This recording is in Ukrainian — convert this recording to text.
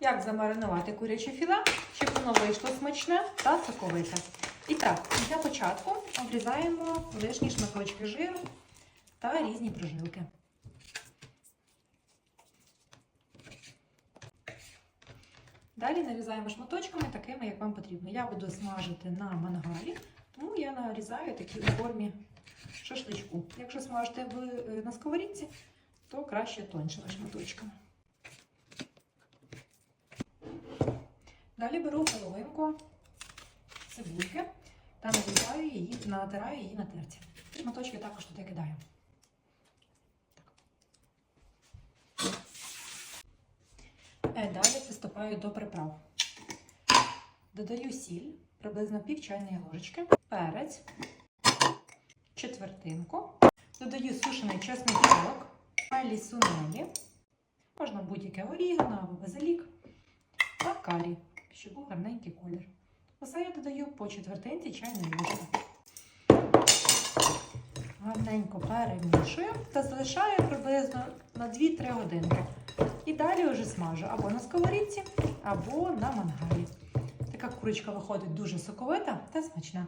як замаринувати куряче філе, щоб воно вийшло смачне та соковите. І так, для початку обрізаємо лишні шматочки жиру та різні прожилки. Далі нарізаємо шматочками такими, як вам потрібно. Я буду смажити на мангалі, тому я нарізаю такі у формі шашличку. Якщо смажите в, е, на сковорідці, то краще тоншими шматочками. Далі беру половинку цибульки та нарізаю її, натираю її на терці. Шматочки також туди кидаю. Е, Далі приступаю до приправ. Додаю сіль, приблизно пів чайної ложечки, перець, четвертинку. Додаю сушений чесничок, мелі сунелі, можна будь-яке орігано або базилік та карі, щоб був гарненький колір. Усе я додаю по четвертинці чайної ложки. Гарненько перемішую та залишаю приблизно на 2-3 годинки. І далі вже смажу або на сковорідці, або на мангалі. Така курочка виходить дуже соковита та смачна.